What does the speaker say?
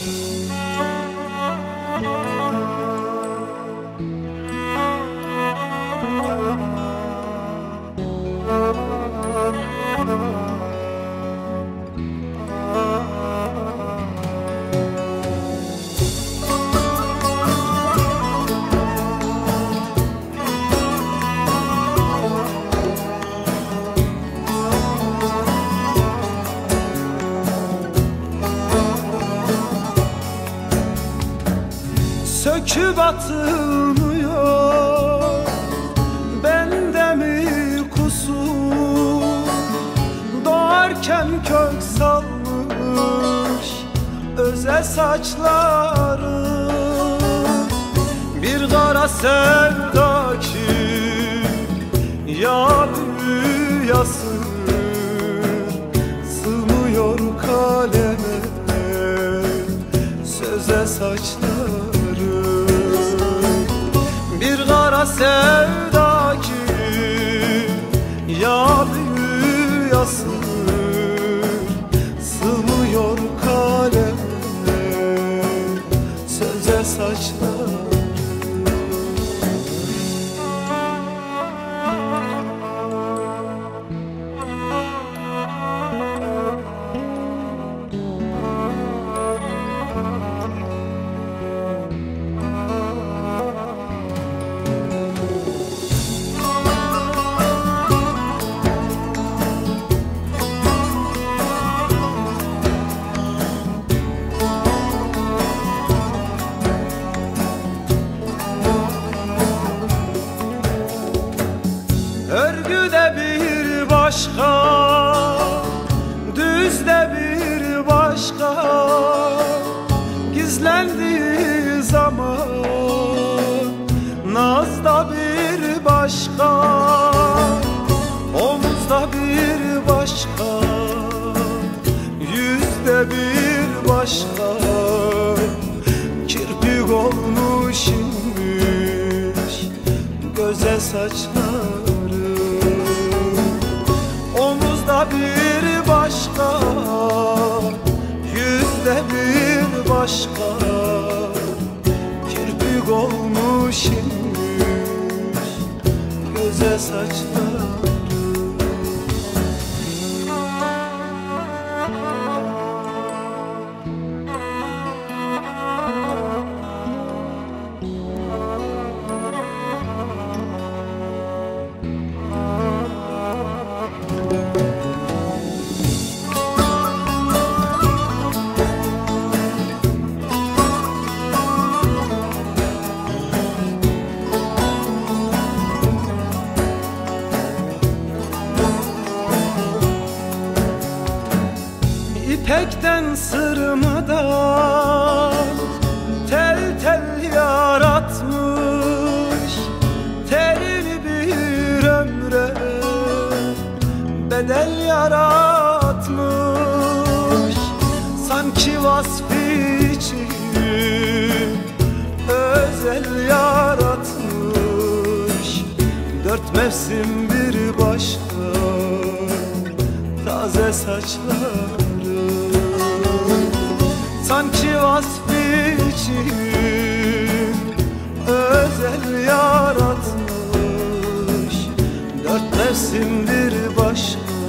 嗯。Söküp atılmıyor. Bende mi kusur? Doğarken kök salmış Öze saçları. Bir kara sevda ki Ya büyüyası kara sevda ki Ya Sığmıyor başka Düzde bir başka Gizlendiği zaman Nazda bir başka Omuzda bir başka Yüzde bir başka Kirpik olmuş inmiş Göze saçlar bir başka Yüzde bir başka. Kirpik olmuş inmiş Göze saçlar İpekten sırmadan tel tel yaratmış. Telini bir ömre bedel yaratmış. Sanki vasfı için özel yaratmış. Dört mevsim bir başka taze saçlar Sanki vasfı için